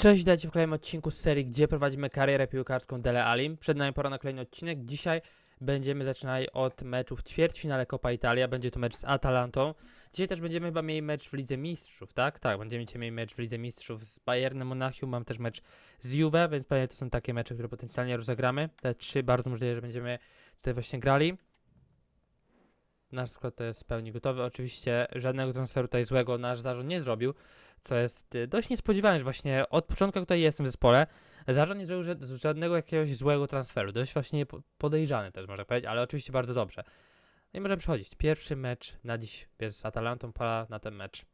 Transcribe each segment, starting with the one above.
Cześć, witajcie w kolejnym odcinku z serii, gdzie prowadzimy karierę piłkarską Dele Alim. Przed nami pora na kolejny odcinek. Dzisiaj będziemy zaczynali od meczów ćwierćfinale Copa Italia. Będzie to mecz z Atalantą. Dzisiaj też będziemy chyba mieli mecz w Lidze Mistrzów, tak? Tak, będziemy mieli mecz w Lidze Mistrzów z Bayernem Monachium. Mam też mecz z Juve, więc pewnie to są takie mecze, które potencjalnie rozegramy. Te trzy bardzo możliwe, że będziemy tutaj właśnie grali. Nasz skład to jest w pełni gotowy. Oczywiście żadnego transferu tutaj złego nasz zarząd nie zrobił co jest y, dość niespodziewane, że właśnie od początku, tutaj jestem w zespole, zarząd nie zrobił ża- żadnego jakiegoś złego transferu. Dość właśnie po- podejrzany też, można powiedzieć, ale oczywiście bardzo dobrze. No i możemy przechodzić. Pierwszy mecz na dziś jest z Atalantą, pora na ten mecz.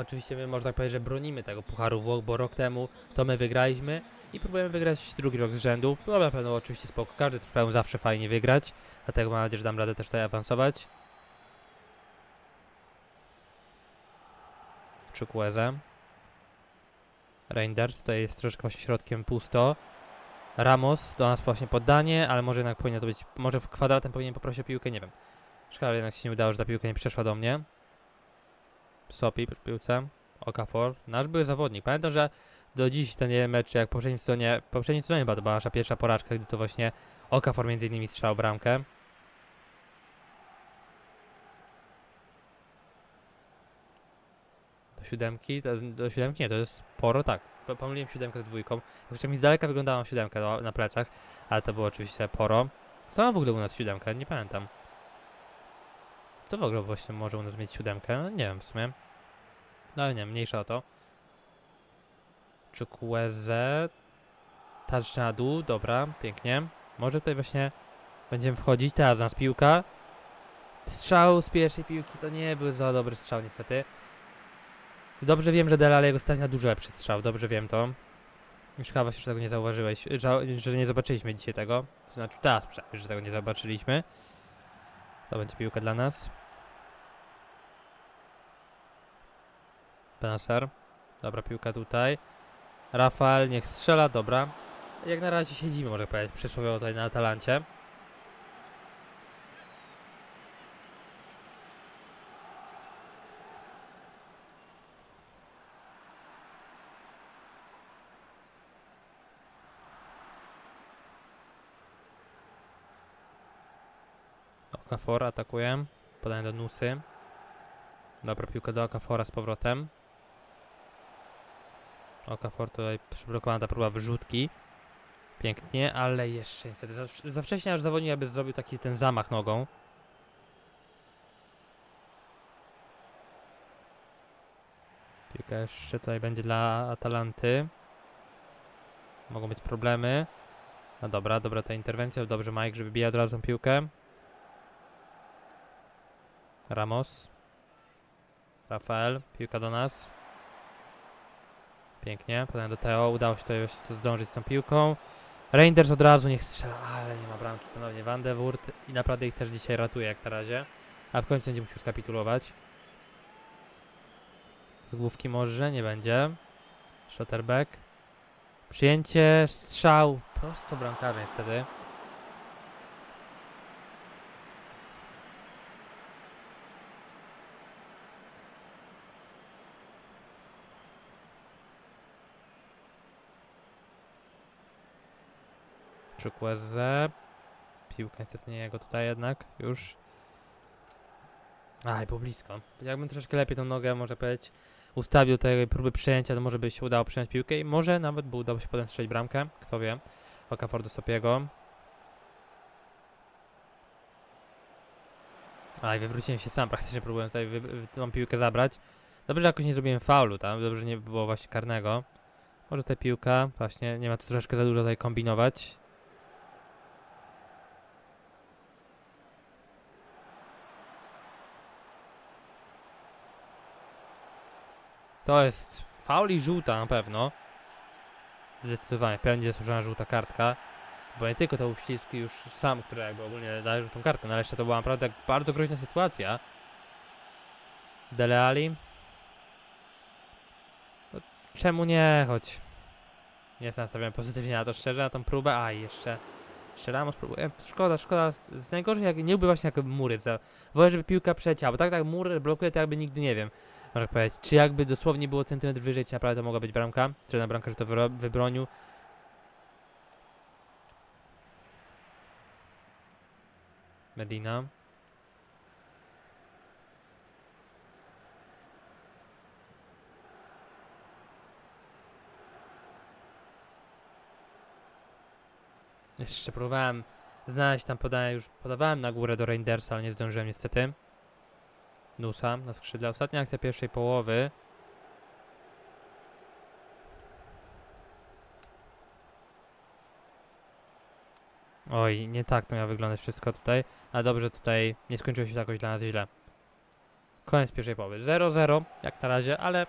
Oczywiście my można powiedzieć, że bronimy tego Pucharu Włoch, bo rok temu to my wygraliśmy i próbujemy wygrać drugi rok z rzędu. No na pewno oczywiście spoko, każdy trwają zawsze fajnie wygrać, dlatego mam nadzieję, że dam radę też tutaj awansować. Chukwueze. Reinders, tutaj jest troszkę właśnie środkiem pusto. Ramos, do nas właśnie poddanie, ale może jednak powinno to być, może kwadratem powinien poprosić o piłkę, nie wiem. Szkoda, jednak się nie udało, że ta piłka nie przeszła do mnie. Sopi przy piłce. Okafor. Nasz były zawodnik. Pamiętam, że do dziś ten jeden mecz, jak w poprzednim sezonie, w poprzednim sezonie chyba to była nasza pierwsza porażka, gdy to właśnie Okafor między innymi strzał bramkę. Do siódemki, to, do siódemki nie, to jest sporo, tak. Po- Pomyliłem siódemkę z dwójką. Chociaż mi z daleka wyglądała siódemkę na plecach, ale to było oczywiście poro. Kto ma w ogóle u nas siódemkę? Nie pamiętam. Kto w ogóle właśnie może u nas mieć siódemkę? No nie wiem w sumie. No ale nie, mniejsza o to. Chukwueze. Touch na dół, dobra, pięknie. Może tutaj właśnie będziemy wchodzić. Teraz nas piłka. Strzał z pierwszej piłki to nie był za dobry strzał niestety. Dobrze wiem, że Delal jego stać na dużo lepszy strzał, dobrze wiem to. Szkoda właśnie, że tego nie zauważyłeś, że, że nie zobaczyliśmy dzisiaj tego. To znaczy teraz przynajmniej, że tego nie zobaczyliśmy. To będzie piłka dla nas. Benacer. Dobra, piłka tutaj. Rafael, niech strzela, dobra. Jak na razie siedzimy, może powiedzieć, przysłowiowo tutaj na Atalancie. Okafor atakuje. Podanie do Nusy. Dobra, piłka do Okafora z powrotem. Okafor tutaj przyblokowana ta próba wyrzutki. Pięknie, ale jeszcze niestety za, za wcześnie aż zawodnik aby zrobił taki ten zamach nogą. Piłka jeszcze tutaj będzie dla Atalanty. Mogą być problemy. No dobra, dobra ta interwencja. Dobrze Mike, żeby bijał od razu piłkę. Ramos. Rafael, piłka do nas. Pięknie, podanie do Teo, udało się tutaj to zdążyć z tą piłką. Reinders od razu niech strzela, ale nie ma bramki ponownie. Van de Wurt i naprawdę ich też dzisiaj ratuje jak na razie. A w końcu będzie musiał skapitulować. Z główki może, nie będzie. Schotterbeck. Przyjęcie, strzał, prosto bramkarza niestety. Chukwueze. Piłka niestety nie jego tutaj jednak, już. Aj, było blisko. Jakbym troszkę lepiej tą nogę, może powiedzieć, ustawił tej próby przyjęcia, to może by się udało przyjąć piłkę i może nawet by udało się potem strzelić bramkę, kto wie. Okafor do Sopiego. Aj, wywróciłem się sam, praktycznie próbując tutaj tą piłkę zabrać. Dobrze, że jakoś nie zrobiłem faulu tam, dobrze, że nie było właśnie karnego. Może ta piłka, właśnie, nie ma co troszkę za dużo tutaj kombinować. To jest faul i żółta na pewno. Zdecydowanie, będzie zasłużona żółta kartka. Bo nie tylko to uścisk już sam, który jakby ogólnie daje żółtą kartkę, no ale jeszcze to była naprawdę bardzo groźna sytuacja. Dele Alli. No, czemu nie? Chodź. Nie jestem nastawiony pozytywnie na to szczerze, na tą próbę. A i jeszcze. Jeszcze Ramos próbuje. Szkoda, szkoda. Z najgorzej jak nie byłby właśnie jak mury. Wolę, żeby piłka przeleciała, bo tak tak mury blokuje, to jakby nigdy nie wiem. Można powiedzieć. Czy jakby dosłownie było centymetr wyżej, czy naprawdę to mogła być bramka? Czy na bramkę, że to wybronił? Medina. Jeszcze próbowałem znaleźć tam podanie, już podawałem na górę do Reindersa, ale nie zdążyłem niestety. Nusa na skrzydle. Ostatnia akcja pierwszej połowy. Oj, nie tak to miało wyglądać wszystko tutaj. A dobrze tutaj nie skończyło się to jakoś dla nas źle. Koniec pierwszej połowy. 0-0 jak na razie, ale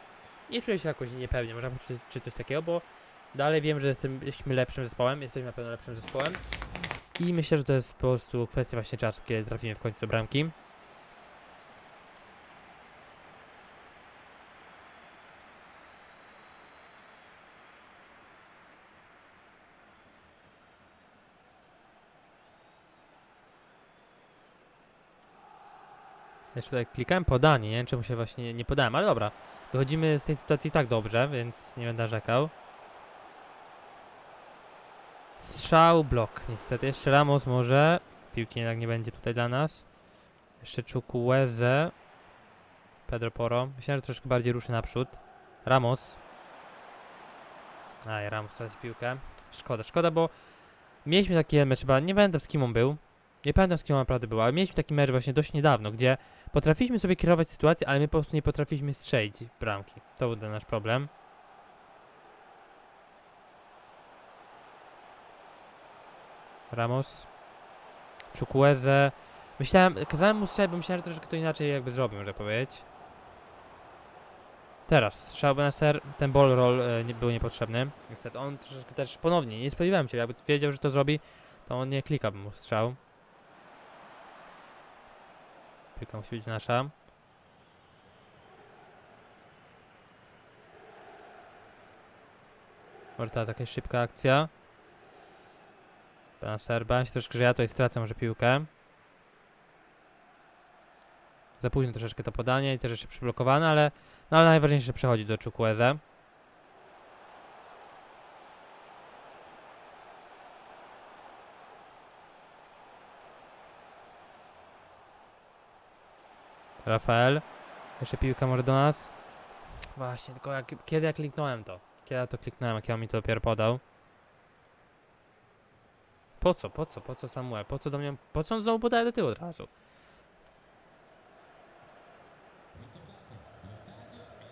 nie czuję się jakoś niepewnie, może czy, czy coś takiego, bo dalej wiem, że jesteśmy lepszym zespołem, jesteśmy na pewno lepszym zespołem. I myślę, że to jest po prostu kwestia właśnie czasu, kiedy trafimy w końcu do bramki. Jeszcze tutaj klikałem podanie, nie wiem czemu się właśnie nie, podałem, ale dobra. Wychodzimy z tej sytuacji tak dobrze, więc nie będę narzekał. Strzał, blok. Niestety jeszcze Ramos może. Piłki jednak nie będzie tutaj dla nas. Jeszcze Chukwueze. Pedro Poro. Myślałem, że troszkę bardziej ruszy naprzód. Ramos. Aj, Ramos traci piłkę. Szkoda, szkoda, bo mieliśmy taki mecz, chyba nie pamiętam z kim on był. Nie pamiętam z kim on naprawdę był, ale mieliśmy taki mecz właśnie dość niedawno, gdzie potrafiliśmy sobie kierować sytuację, ale my po prostu nie potrafiliśmy strzelić bramki. To był nasz problem. Ramos. Chukwueze. Myślałem, kazałem mu strzelać, bo myślałem, że troszkę to inaczej jakby zrobił, można powiedzieć. Teraz, strzał Benacer, ten ball roll e, nie, był niepotrzebny. Niestety on troszeczkę też ponownie, nie spodziewałem się, jakby wiedział, że to zrobi, to on nie klikałby mu strzał. Piłka musi być nasza. Może teraz jakaś szybka akcja. Pana Serba, się troszkę, że ja tutaj stracę może piłkę. Za późno troszeczkę to podanie i też jeszcze przyblokowane, ale, no ale najważniejsze, przechodzi do Chukwueze. Rafael. Jeszcze piłka może do nas. Właśnie, tylko jak, kiedy ja kliknąłem to? Kiedy ja to kliknąłem, jak ja mi to dopiero podał? Po co, po co, po co Samuel? Po co do mnie, po co on znowu podaje do tyłu od razu?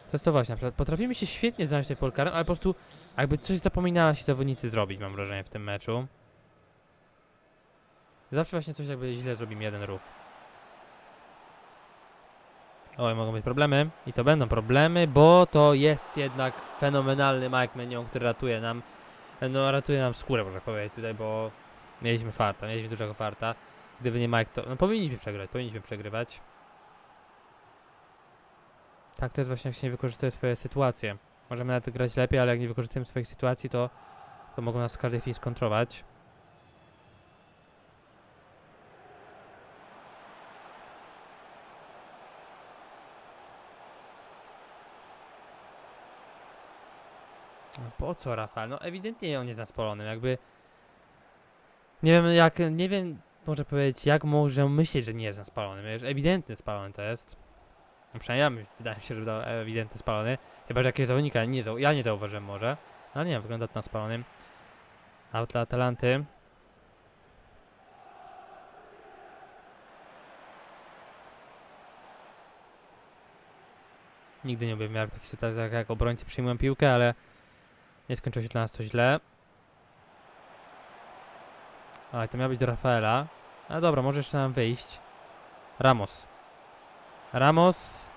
To jest to właśnie, na przykład potrafimy się świetnie znaleźć tutaj polkarem, ale po prostu jakby coś zapominała się zawodnicy zrobić, mam wrażenie, w tym meczu. Zawsze właśnie coś jakby źle zrobimy jeden ruch. Oj, mogą być problemy. I to będą problemy, bo to jest jednak fenomenalny Mike Menion, który ratuje nam, no ratuje nam skórę, można powiedzieć tutaj, bo mieliśmy farta, mieliśmy dużego farta. Gdyby nie Mike, to no powinniśmy przegrać, powinniśmy przegrywać. Tak, to jest właśnie, jak się nie wykorzystuje swoje sytuacje. Możemy nawet grać lepiej, ale jak nie wykorzystujemy swoich sytuacji, to, to mogą nas w każdej chwili skontrować. No po co Rafael? No ewidentnie on jest naspolony, jakby... Nie wiem jak, nie wiem, może powiedzieć, jak może myśleć, że nie jest naspalony, wiesz, ewidentny spalony to jest. No przynajmniej ja, wydaje mi się, że to ewidentny spalony. Chyba, że jakiegoś zawodnika nie ja nie zauważyłem może. Ale nie, wygląda to na spalonym. Out dla Atalanty. Nigdy nie byłem w takich sytuacjach, jak obrońcy przyjmują piłkę, ale nie skończyło się dla nas to źle. Ale to miał być do Rafaela. A dobra, może jeszcze nam wyjść. Ramos. Ramos.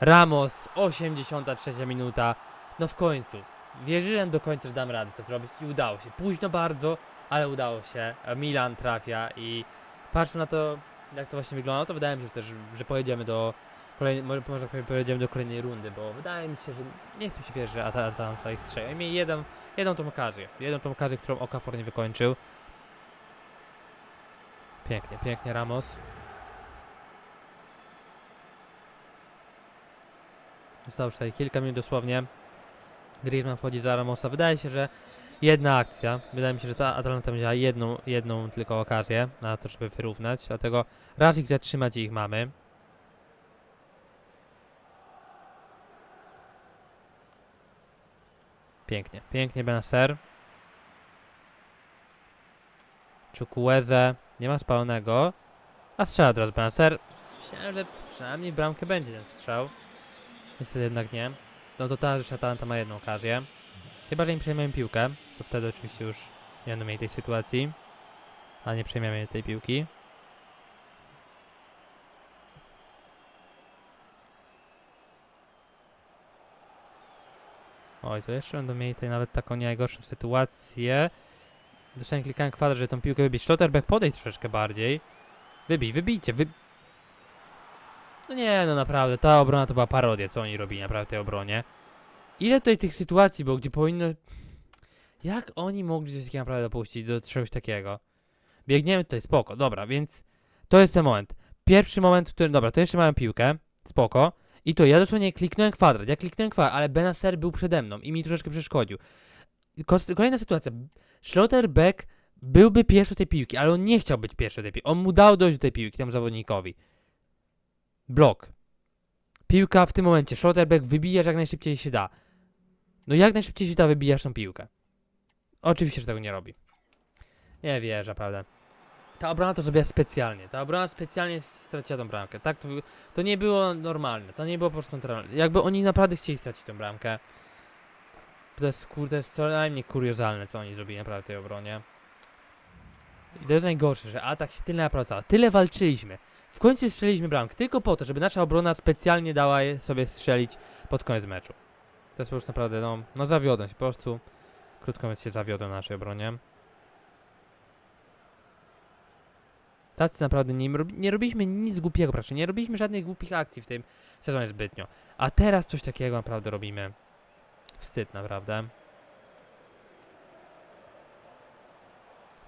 Ramos. 83 minuta. No w końcu. Wierzyłem do końca, że dam radę to zrobić i udało się. Późno bardzo, ale udało się. Milan trafia i patrząc na to, jak to właśnie wygląda, to wydaje mi się że też, że pojedziemy do kolejnej, może może pojedziemy do kolejnej rundy, bo wydaje mi się, że nie chcę się wierzyć, że Atalanta tutaj strzeli. Mieli jeden jedną tą okazję. Jedną tą okazję, którą Okafor nie wykończył. Pięknie, pięknie Ramos. Zostało już tutaj kilka minut dosłownie. Griezmann wchodzi za Ramosa. Wydaje się, że jedna akcja. Wydaje mi się, że ta Atalanta miała jedną, jedną tylko okazję na to, żeby wyrównać. Dlatego ich zatrzymać ich mamy. Pięknie, pięknie Benacer. Chukwueze, nie ma spalonego. A strzela teraz Benacer. Myślałem, że przynajmniej bramkę będzie ten strzał. Niestety jednak nie. No to ta już Atalanta ma jedną okazję. Chyba, że im przejmiemy piłkę, to wtedy oczywiście już nie będą mieli tej sytuacji. A nie przejmiemy tej piłki. Oj, to jeszcze będą mieli tutaj nawet taką najgorszą sytuację. Dostałem klikałem kwadrat, żeby tą piłkę wybić. Schlotterbeck podejdź troszeczkę bardziej. Wybij, wybijcie, wy... No nie, no naprawdę, ta obrona to była parodia, co oni robili naprawdę w tej obronie. Ile tutaj tych sytuacji było, gdzie powinno... Jak oni mogli coś takiego naprawdę dopuścić do czegoś takiego? Biegniemy tutaj, spoko, dobra, więc to jest ten moment. Pierwszy moment, w którym, dobra, to jeszcze mamy piłkę, spoko. I to ja dosłownie kliknąłem kwadrat, ja kliknąłem kwadrat, ale Benacer był przede mną i mi troszeczkę przeszkodził. Kolejna sytuacja. Schlotterbeck byłby pierwszy tej piłki, ale on nie chciał być pierwszy tej piłki. On mu dał dojść do tej piłki, temu zawodnikowi. Blok. Piłka w tym momencie. Schlotterbeck wybijasz jak najszybciej się da. No jak najszybciej się da wybijasz tą piłkę. Oczywiście, że tego nie robi. Nie wierzę, prawda. Ta obrona to zrobiła specjalnie. Ta obrona specjalnie straciła tą bramkę. Tak, to, to nie było normalne. To nie było po prostu naturalne. Jakby oni naprawdę chcieli stracić tą bramkę. To jest, kurde, co najmniej kuriozalne, co oni zrobili naprawdę w tej obronie. I to jest najgorsze, że atak się tyle napracował. Tyle walczyliśmy. W końcu strzeliliśmy bramkę. Tylko po to, żeby nasza obrona specjalnie dała sobie strzelić pod koniec meczu. To jest po prostu naprawdę, no, no zawiodłem się po prostu. Krótko mówiąc się zawiodłem na naszej obronie. Tacy naprawdę nie, nie robiliśmy nic głupiego, proszę. Nie robiliśmy żadnych głupich akcji w tym sezonie zbytnio. A teraz coś takiego naprawdę robimy. Wstyd naprawdę.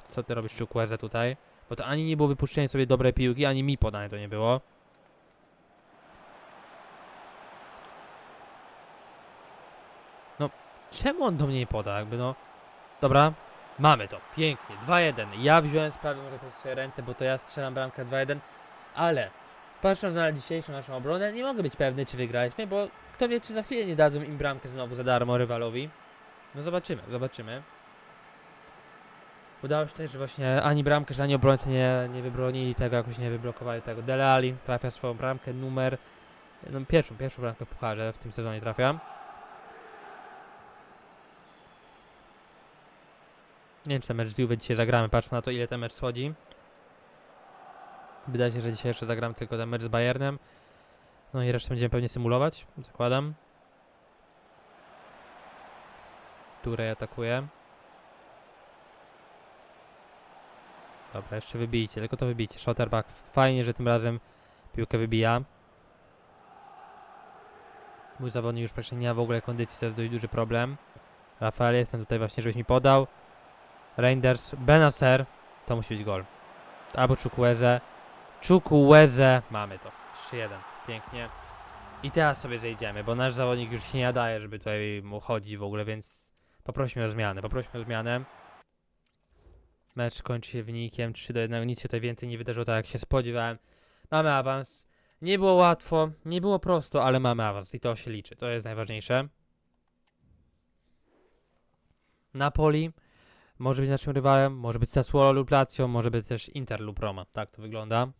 Co ty robisz, Chukwueze, tutaj? Bo to ani nie było wypuszczenie sobie dobrej piłki, ani mi podane to nie było. No, czemu on do mnie nie poda? Jakby no... Dobra, mamy to. Pięknie. 2-1. Ja wziąłem sprawę może przez swoje ręce, bo to ja strzelam bramkę 2-1. Ale, patrząc na dzisiejszą naszą obronę, nie mogę być pewny, czy wygraliśmy, bo kto wie, czy za chwilę nie dadzą im bramkę znowu za darmo rywalowi. No zobaczymy, zobaczymy. Udało się też, że właśnie ani bramkarz, ani obrońcy nie, nie wybronili tego, jakoś nie wyblokowali tego. Dele Alli trafia swoją bramkę, numer... No pierwszą, pierwszą bramkę w pucharze w tym sezonie trafia. Nie wiem, czy ten mecz z Juve dzisiaj zagramy, patrz na to, ile ten mecz schodzi. Wydaje się, że dzisiaj jeszcze zagram tylko ten mecz z Bayernem. No i resztę będziemy pewnie symulować, zakładam. Turej atakuje. Dobra, jeszcze wybijcie, tylko to wybijcie. Shotterback, fajnie, że tym razem piłkę wybija. Mój zawodnik już praktycznie nie ma w ogóle kondycji, to jest dość duży problem. Rafael, jestem tutaj właśnie, żebyś mi podał. Reinders, Benacer, to musi być gol. Albo Chukwueze. Chukwueze, mamy to. 3-1, pięknie. I teraz sobie zejdziemy, bo nasz zawodnik już się nie nadaje, żeby tutaj mu chodzić w ogóle, więc poprośmy o zmianę, poprośmy o zmianę. Mecz kończy się wynikiem 3 do 1. Nic się tutaj więcej nie wydarzyło tak jak się spodziewałem. Mamy awans. Nie było łatwo, nie było prosto, ale mamy awans i to się liczy. To jest najważniejsze. Napoli może być naszym rywalem, może być Sassuolo lub Lazio, może być też Inter lub Roma. Tak to wygląda.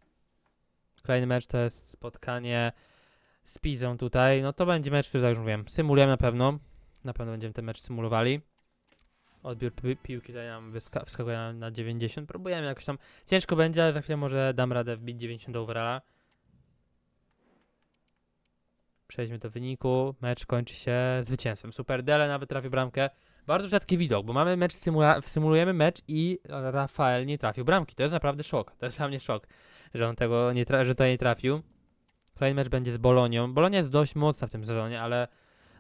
Kolejny mecz to jest spotkanie z Pizą tutaj. No to będzie mecz, który tak już mówiłem, symulujemy na pewno. Na pewno będziemy ten mecz symulowali. Odbiór pi piłki tutaj nam wskakuje na- na 90. Próbujemy jakoś tam. Ciężko będzie, ale za chwilę może dam radę wbić 90 do overalla. Przejdźmy do wyniku. Mecz kończy się zwycięstwem. Super Dele nawet trafił bramkę. Bardzo rzadki widok, bo mamy mecz, symula- symulujemy mecz i Rafael nie trafił bramki. To jest naprawdę szok. To jest dla mnie szok, że on tego nie że to nie trafił. Kolejny mecz będzie z Bolonią. Bolonia jest dość mocna w tym sezonie, ale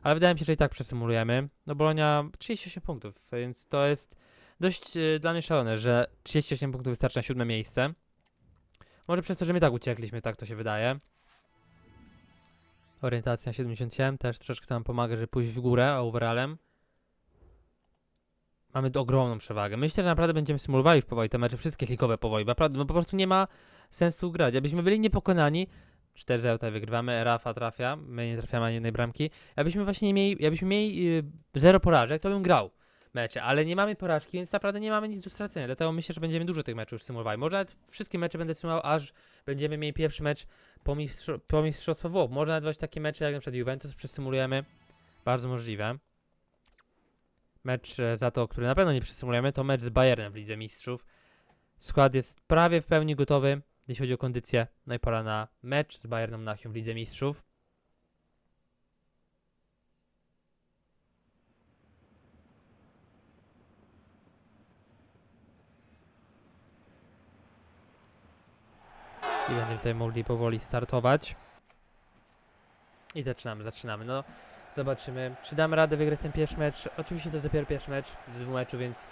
Ale wydaje mi się, że i tak przesymulujemy. No Bolonia 38 punktów, więc to jest dość e, dla mnie szalone, że 38 punktów wystarczy na siódme miejsce. Może przez to, że my tak uciekliśmy, tak to się wydaje. Orientacja 77 też troszeczkę tam pomaga, żeby pójść w górę overallem. Mamy ogromną przewagę. Myślę, że naprawdę będziemy symulowali już powoli te mecze, wszystkie ligowe powoli. Naprawdę, no po prostu nie ma sensu grać. Abyśmy byli niepokonani, 4-0 tutaj wygrywamy, Rafa trafia, my nie trafiamy ani jednej bramki. Jakbyśmy właśnie nie mieli, jakbyśmy mieli yy, zero porażek, to bym grał mecze, ale nie mamy porażki, więc naprawdę nie mamy nic do stracenia. Dlatego myślę, że będziemy dużo tych meczów już symulowali. Może nawet wszystkie mecze będę symulował, aż będziemy mieli pierwszy mecz po, mistrz- po mistrzostwo Włoch. Może nawet właśnie takie mecze jak na przykład Juventus przesymulujemy. Bardzo możliwe. Mecz e, za to, który na pewno nie przesymulujemy, to mecz z Bayernem w Lidze Mistrzów. Skład jest prawie w pełni gotowy, jeśli chodzi o kondycję. No i pora na mecz z Bayernem Monachium w Lidze Mistrzów. I będziemy tutaj mogli powoli startować. I zaczynamy, zaczynamy. No, zobaczymy, czy damy radę wygrać ten pierwszy mecz. Oczywiście to dopiero pierwszy mecz z dwóch meczów, więc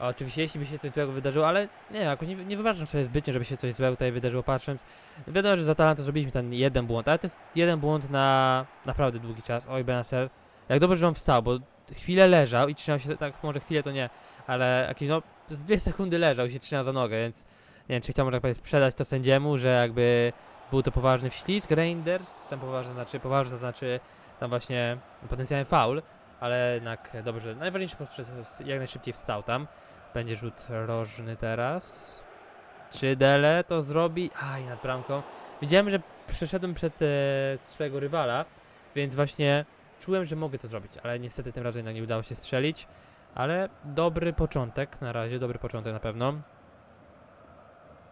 oczywiście jeśli by się coś złego wydarzyło, ale nie, jakoś nie, nie wyobrażam sobie zbytnio, żeby się coś złego tutaj wydarzyło patrząc. Wiadomo, że za talent zrobiliśmy ten jeden błąd, ale to jest jeden błąd na naprawdę długi czas. Oj, Benacer. Jak dobrze, że on wstał, bo chwilę leżał i trzymał się, tak może chwilę to nie, ale jakieś no, z dwie sekundy leżał i się trzymał za nogę, więc nie wiem, czy chciał może tak powiedzieć sprzedać to sędziemu, że jakby był to poważny wślizg, Reinders, tam poważny znaczy, poważny znaczy tam właśnie potencjalny faul, ale jednak dobrze, najważniejsze po prostu, jak najszybciej wstał tam. Będzie rzut rożny teraz. Czy Dele to zrobi? Aj, nad bramką. Widziałem, że przeszedłem przed e, swojego rywala, więc właśnie czułem, że mogę to zrobić, ale niestety tym razem jednak nie udało się strzelić. Ale dobry początek na razie, dobry początek na pewno.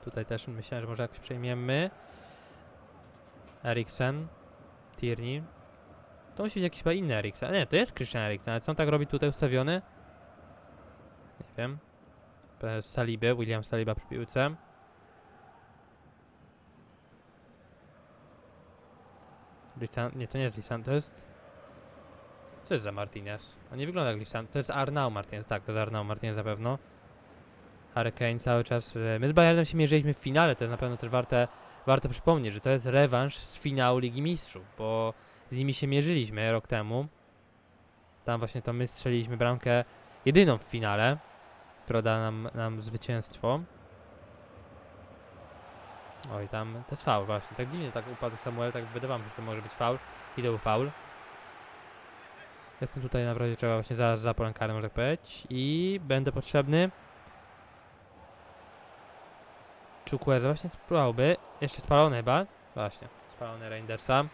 Tutaj też myślałem, że może jakoś przejmiemy. Eriksen. Tierney. To musi być jakiś chyba inny Eriksen. Nie, to jest Christian Eriksen, ale co on tak robi tutaj ustawiony? Nie wiem. Saliby, William Saliba przy piłce. Lisan, nie, to nie jest Lisan, to jest... Co jest za Martinez? On nie wygląda jak Lisan, to jest Arnau Martinez, tak, to jest Arnau Martinez na pewno. Hurricane cały czas. My z Bayernem się mierzyliśmy w finale, to jest na pewno też warte, warto przypomnieć, że to jest rewanż z finału Ligi Mistrzów, bo z nimi się mierzyliśmy rok temu. Tam właśnie to my strzeliliśmy bramkę jedyną w finale, która da nam, nam zwycięstwo. Oj, tam to jest faul właśnie. Tak dziwnie tak upadł Samuel, tak wydawało mi się, że to może być faul. I to był faul. Jestem tutaj na razie trzeba właśnie za, za polem karnym, można powiedzieć. I będę potrzebny. Chukwueze właśnie spróbowałby. Jeszcze spalony chyba. Właśnie, spalony Reindersa.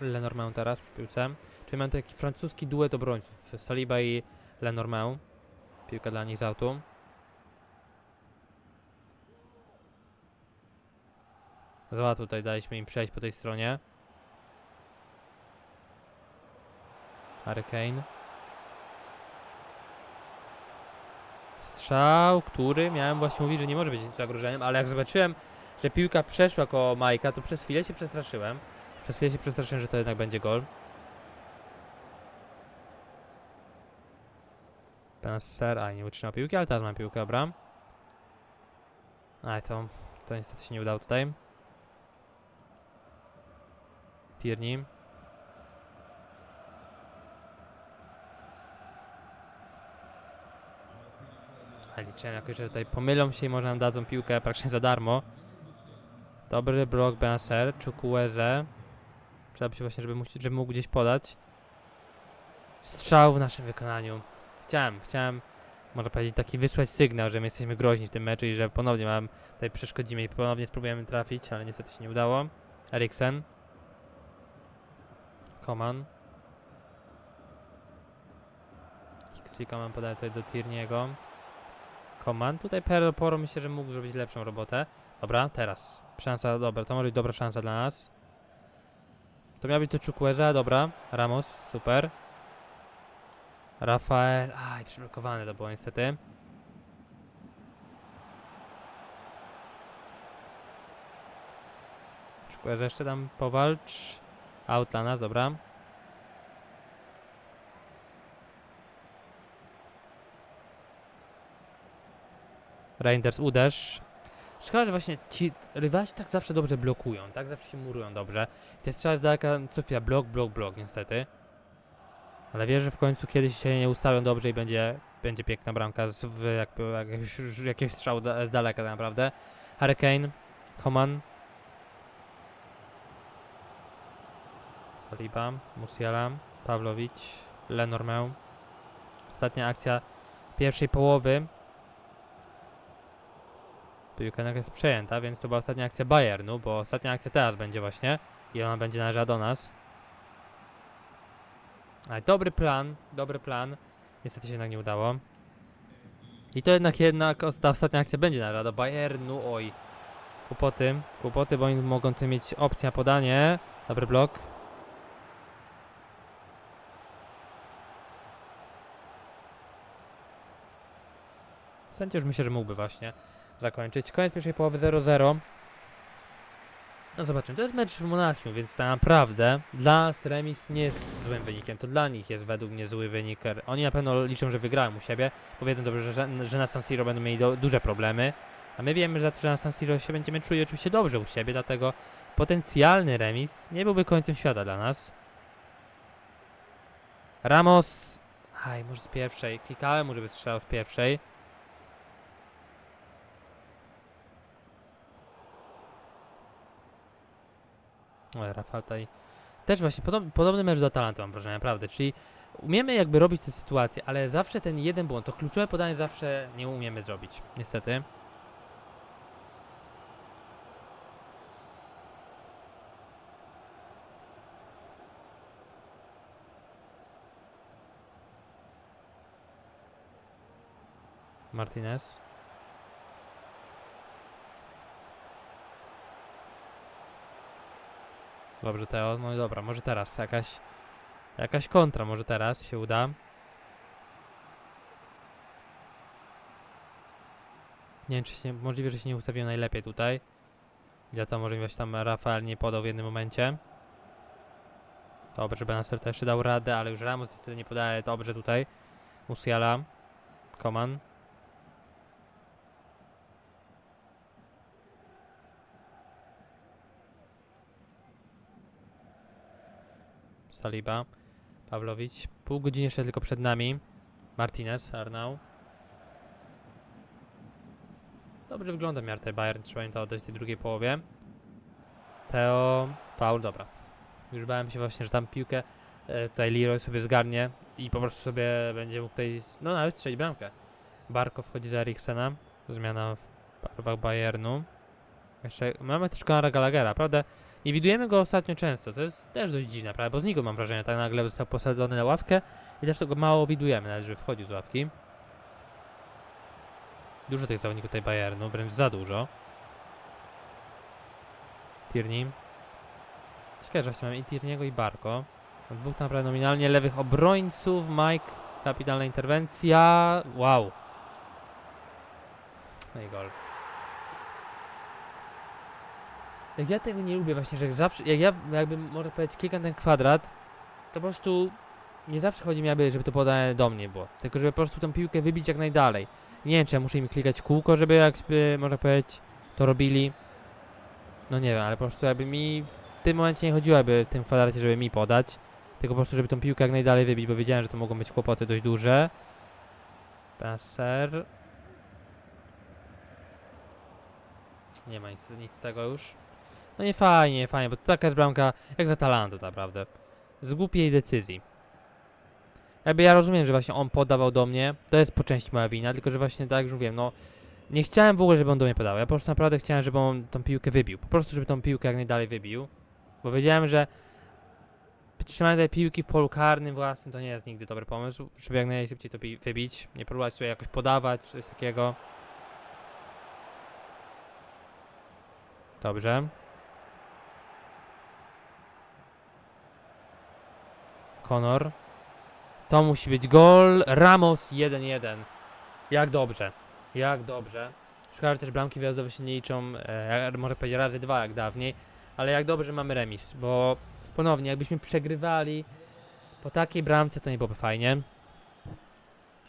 Lenormand teraz przy piłce. Czyli mam taki francuski duet obrońców. Saliba i Lenormand. Piłka dla nich z autu. Łatwo tutaj daliśmy im przejść po tej stronie. Harry Kane. Strzał, który miałem właśnie mówić, że nie może być zagrożeniem, ale jak zobaczyłem, że piłka przeszła koło Majka, to przez chwilę się przestraszyłem. Przez chwilę się przestraszyłem, że to jednak będzie gol. Penser, a nie utrzymał piłki, ale teraz mam piłkę, dobra. A to, to niestety się nie udało tutaj. Tierney. A liczyłem jakoś, że tutaj pomylą się i może nam dadzą piłkę praktycznie za darmo. Dobry blok Benasser, Chukwueze. Przydałoby się właśnie, żeby, żeby mógł gdzieś podać. Strzał w naszym wykonaniu. Chciałem, chciałem, można powiedzieć, taki wysłać sygnał, że my jesteśmy groźni w tym meczu i że ponownie mam, tutaj przeszkodzimy i ponownie spróbujemy trafić, ale niestety się nie udało. Eriksen. Koman. Kingsley Koman podaje tutaj do Tierney'ego. Koman. Tutaj Pero Poro myślę, że mógł zrobić lepszą robotę. Dobra, teraz. Szansa, dobra, to może być dobra szansa dla nas. To miał być to Chukwueze, dobra. Ramos, super. Rafael, aj, przyblokowany to było niestety. Że jeszcze tam powalcz. Out dla nas, dobra. Reinders uderz. Szkoda, że właśnie ci rywali tak zawsze dobrze blokują, tak zawsze się murują dobrze. I te strzały z daleka co chwila blok, blok, blok niestety. Ale wierzę, że w końcu kiedyś się nie ustawią dobrze i będzie, będzie piękna bramka z w strzału da, z daleka tak naprawdę. Hurricane, Coman. Saliba, Musiala, Pawlowicz, Lenormand. Ostatnia akcja pierwszej połowy. Piłka jednak jest przejęta, więc to była ostatnia akcja Bayernu, bo ostatnia akcja teraz będzie właśnie i ona będzie należała do nas. Ale dobry plan, dobry plan. Niestety się jednak nie udało. I to jednak jednak ta ostatnia akcja będzie należała do Bayernu, oj. Kłopoty, kłopoty, bo oni mogą tu mieć opcję na podanie. Dobry blok. Sędzia już myślę, że mógłby właśnie zakończyć. Koniec pierwszej połowy 0-0. No zobaczymy, to jest mecz w Monachium, więc tak naprawdę dla nas remis nie jest złym wynikiem. To dla nich jest według mnie zły wynik. Oni na pewno liczą, że wygrają u siebie, bo wiedzą dobrze, że, że na San Siro będą mieli do, duże problemy. A my wiemy, że, że na San Siro się będziemy czuli oczywiście dobrze u siebie, dlatego potencjalny remis nie byłby końcem świata dla nas. Ramos... Aj, może z pierwszej. Klikałem, może by strzelał z pierwszej. O, Rafał tutaj też właśnie podob, podobny mecz do Atalanty mam wrażenie, naprawdę, czyli umiemy jakby robić te sytuacje, ale zawsze ten jeden błąd, to kluczowe podanie zawsze nie umiemy zrobić, niestety. Martinez. Dobrze, Teo. No i dobra, może teraz jakaś jakaś kontra, może teraz się uda. Nie wiem, czy się, możliwe, że się nie ustawiłem najlepiej tutaj. Ja to może właśnie tam Rafael nie podał w jednym momencie. Dobrze, Benacer też dał radę, ale już Ramos niestety nie podaje dobrze tutaj. Musiala. Koman. Saliba, Pawlowicz. Pół godziny jeszcze tylko przed nami. Martinez, Arnau. Dobrze wygląda Miarte Bayern, trzeba im to oddać w tej drugiej połowie. Teo, Paul, dobra. Już bałem się właśnie, że tam piłkę e, tutaj Leroy sobie zgarnie i po prostu sobie będzie mógł tutaj, no nawet strzelić bramkę. Barko wchodzi za Eriksena, zmiana w barwach Bayernu. Jeszcze mamy też Conora Gallaghera, prawda? Nie widujemy go ostatnio często, to jest też dość dziwne, prawda? Bo znikąd mam wrażenie, tak nagle został posadzony na ławkę i też tego mało widujemy, nawet że wchodził z ławki. Dużo tych zawodników tutaj Bayernu, wręcz za dużo. Tierney. Ciekawe, że właśnie mamy i Tierney'ego i Barko. Dwóch naprawdę nominalnie lewych obrońców. Mike, kapitalna interwencja. Wow. No i gol. Jak ja tego nie lubię właśnie, że zawsze, jak ja jakby można powiedzieć klikam ten kwadrat, to po prostu nie zawsze chodzi mi, aby, żeby to podane do mnie było, tylko żeby po prostu tą piłkę wybić jak najdalej. Nie wiem, czy ja muszę im klikać kółko, żeby jakby, można powiedzieć, to robili. No nie wiem, ale po prostu jakby mi w tym momencie nie chodziło, aby w tym kwadracie, żeby mi podać, tylko po prostu, żeby tą piłkę jak najdalej wybić, bo wiedziałem, że to mogą być kłopoty dość duże. Passer. Nie ma nic, nic z tego już. No nie fajnie, nie fajnie, bo to taka bramka jak za talentu naprawdę. Z głupiej decyzji. Jakby ja rozumiem, że właśnie on podawał do mnie, to jest po części moja wina, tylko że właśnie tak już mówiłem, no nie chciałem w ogóle, żeby on do mnie podał. Ja po prostu naprawdę chciałem, żeby on tą piłkę wybił. Po prostu, żeby tą piłkę jak najdalej wybił. Bo wiedziałem, że trzymanie tej piłki w polu karnym własnym to nie jest nigdy dobry pomysł, żeby jak najszybciej to wybić. Nie próbować sobie jakoś podawać, coś takiego. Dobrze. Konor. To musi być gol. Ramos 1-1. Jak dobrze. Jak dobrze. Szkoda, że też bramki wyjazdowe się nie liczą, e, może powiedzieć razy dwa jak dawniej, Ale jak dobrze mamy remis, bo ponownie, jakbyśmy przegrywali po takiej bramce, to nie byłoby fajnie.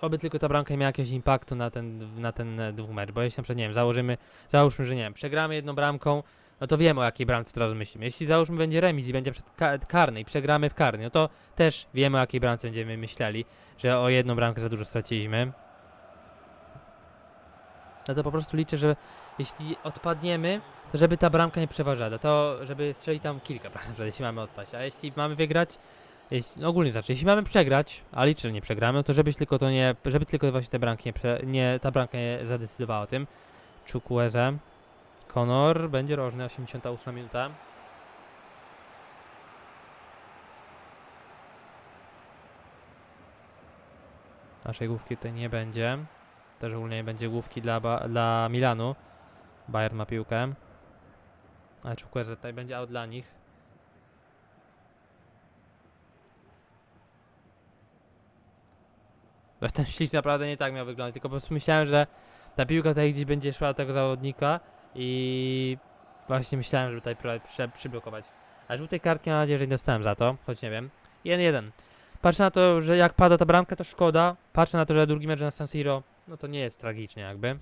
Oby tylko ta bramka nie miała jakiegoś impaktu na ten, na ten e, dwumecz, bo jeśli na przykład, nie wiem, założymy, załóżmy, że nie wiem, przegramy jedną bramką, no to wiemy o jakiej bramce teraz myślimy. Jeśli załóżmy będzie remis i będzie przed ka karny i przegramy w karny, no to też wiemy o jakiej bramce będziemy myśleli, że o jedną bramkę za dużo straciliśmy. No to po prostu liczę, że jeśli odpadniemy, to żeby ta bramka nie przeważała, to żeby strzelić tam kilka bramek, jeśli mamy odpaść, a jeśli mamy wygrać, jeśli, no ogólnie znaczy, jeśli mamy przegrać, a liczę, że nie przegramy, to żebyś tylko to nie, żeby tylko właśnie te bramki nie, prze, nie ta bramka nie zadecydowała o tym. Chukwueze. Conor będzie rożny, 88 minuta. Naszej główki tutaj nie będzie. Też ogólnie nie będzie główki dla, dla Milanu. Bayern ma piłkę. Ale Chukwueze tutaj będzie out dla nich. Ten śliz naprawdę nie tak miał wyglądać, tylko po prostu myślałem, że ta piłka tutaj gdzieś będzie szła do tego zawodnika i właśnie myślałem, żeby tutaj prze, przyblokować. A żółtej kartki mam nadzieję, że nie dostałem za to, choć nie wiem. 1-1. Patrzę na to, że jak pada ta bramka, to szkoda. Patrzę na to, że drugi mecz na San Siro, no to nie jest tragicznie jakby.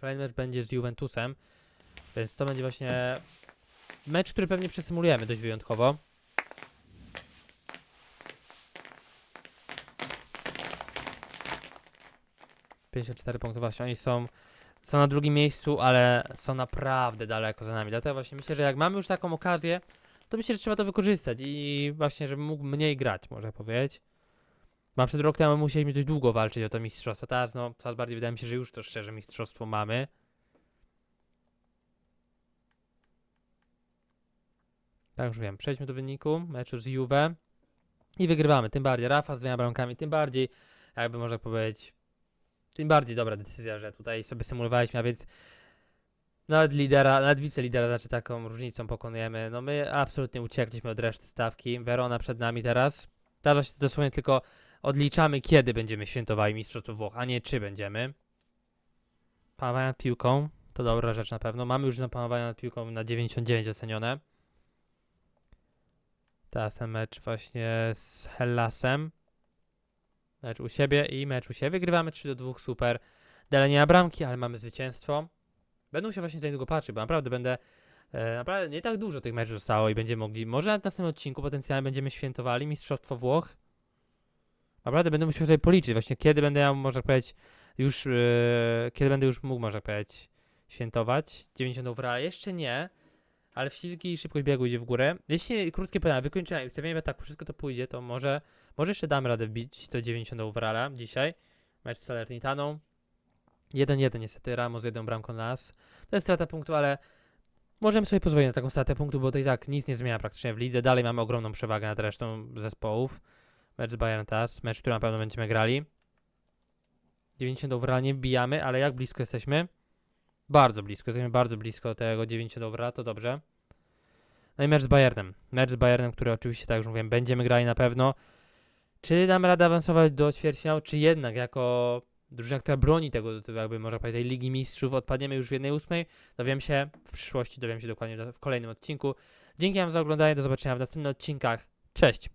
Kolejny mecz będzie z Juventusem, więc to będzie właśnie mecz, który pewnie przesymulujemy dość wyjątkowo. Cztery punktów właśnie, oni są, są na drugim miejscu, ale są naprawdę daleko za nami. Dlatego właśnie myślę, że jak mamy już taką okazję, to myślę, że trzeba to wykorzystać i właśnie, żeby mógł mniej grać, można powiedzieć. Mam przed rok temu musieliśmy dość długo walczyć o to mistrzostwo. Teraz, no, coraz bardziej wydaje mi się, że już to szczerze mistrzostwo mamy. Tak już wiem. Przejdźmy do wyniku meczu z Juve i wygrywamy. Tym bardziej Rafa z dwiema bramkami, tym bardziej, jakby można powiedzieć, tym bardziej dobra decyzja, że tutaj sobie symulowaliśmy, a więc nawet lidera, nawet wicelidera, znaczy taką różnicą pokonujemy. No my absolutnie uciekliśmy od reszty stawki. Verona przed nami teraz. Teraz się dosłownie tylko odliczamy, kiedy będziemy świętowali Mistrzostwo Włoch, a nie czy będziemy. Panowanie nad piłką, to dobra rzecz na pewno. Mamy już panowanie nad piłką na 99 ocenione. Teraz ten mecz właśnie z Hellasem. Mecz u siebie i mecz u siebie. Wygrywamy 3 do 2, super. Dalej nie ma bramki, ale mamy zwycięstwo. Będą się właśnie za niedługo patrzeć, bo naprawdę będę. E, naprawdę nie tak dużo tych meczów zostało i będziemy mogli. Może na następnym odcinku potencjalnie będziemy świętowali Mistrzostwo Włoch. Naprawdę będę musiał sobie policzyć, właśnie kiedy będę miał, można powiedzieć, już. E, kiedy będę już mógł, można powiedzieć, świętować. 90 overalla jeszcze nie. Ale wślizgi i szybkość biegu idzie w górę. Jeśli krótkie pytanie, wykończenie, ustawienie ataku, wszystko to pójdzie, to może, może jeszcze damy radę wbić to 90 overalla dzisiaj. Mecz z Salernitaną. 1-1 niestety, Ramos z jedną bramką na nas. To jest strata punktu, ale możemy sobie pozwolić na taką stratę punktu, bo to i tak nic nie zmienia praktycznie w lidze. Dalej mamy ogromną przewagę nad resztą zespołów. Mecz z Bayern teraz, mecz, który na pewno będziemy grali. 90 overall nie wbijamy, ale jak blisko jesteśmy? Bardzo blisko, jesteśmy bardzo blisko tego 90 overall, to dobrze. No i mecz z Bayernem. Mecz z Bayernem, który oczywiście, tak już mówiłem, będziemy grali na pewno. Czy damy radę awansować do ćwierćfinału, czy jednak jako drużyna, która broni tego, jakby można powiedzieć, tej Ligi Mistrzów, odpadniemy już w jednej ósmej. Dowiem się w przyszłości, dowiem się dokładnie w kolejnym odcinku. Dzięki wam za oglądanie, do zobaczenia w następnych odcinkach. Cześć!